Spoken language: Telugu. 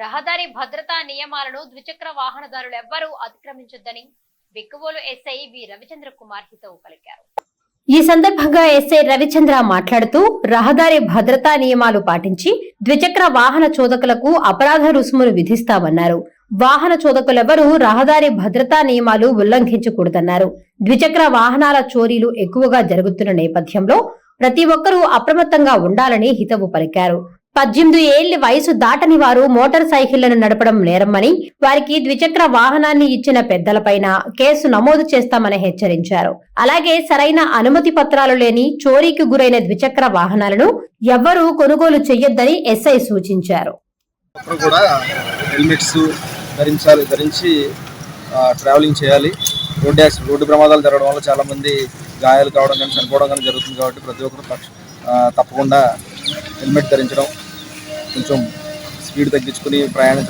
రహదారి భద్రతా నియమాలను ద్విచక్ర వాహనదారులు ఎవ్వరూ అతిక్రమించొద్దని బిక్కువోలు ఎస్ఐ వి రవిచంద్ర కుమార్ హితవు పలికారు. ఈ సందర్భంగా ఎస్ఐ రవిచంద్ర మాట్లాడుతూ రహదారి భద్రతా నియమాలు పాటించి ద్విచక్ర వాహన చోదకులకు అపరాధ రుసుములు విధిస్తామన్నారు. వాహన చోదకులెవరూ రహదారి భద్రతా నియమాలు ఉల్లంఘించకూడదన్నారు. ద్విచక్ర వాహనాల చోరీలు ఎక్కువగా జరుగుతున్న నేపథ్యంలో ప్రతి ఒక్కరూ అప్రమత్తంగా ఉండాలని హితవు పలికారు. పద్దెనిమిది ఏళ్ళ వయసు దాటని వారు మోటార్ సైకిళ్ళను నడపడం నేరమని వారికి ద్విచక్ర వాహనాన్ని ఇచ్చిన పెద్దలపైన కేసు నమోదు చేస్తామని హెచ్చరించారు. అలాగే సరైన అనుమతి పత్రాలు లేని చోరీకి గురైన ద్విచక్ర వాహనాలను ఎవ్వరూ కొనుగోలు చేయొద్దని ఎస్ఐ సూచించారు. హెల్మెట్స్ ధరించాలి ధరించి ట్రావెలింగ్ చేయాలి. రోడ్డు యాక్సిడెంట్ రోడ్డు ప్రమాదాలు జరగడం వల్ల చాలామంది గాయాలు కావడం కానీ చనిపోవడం కానీ జరుగుతుంది కాబట్టి ప్రతి ఒక్కరు తప్పకుండా హెల్మెట్ ధరించడం కొంచెం స్పీడ్ తగ్గించుకుని ప్రయాణించడం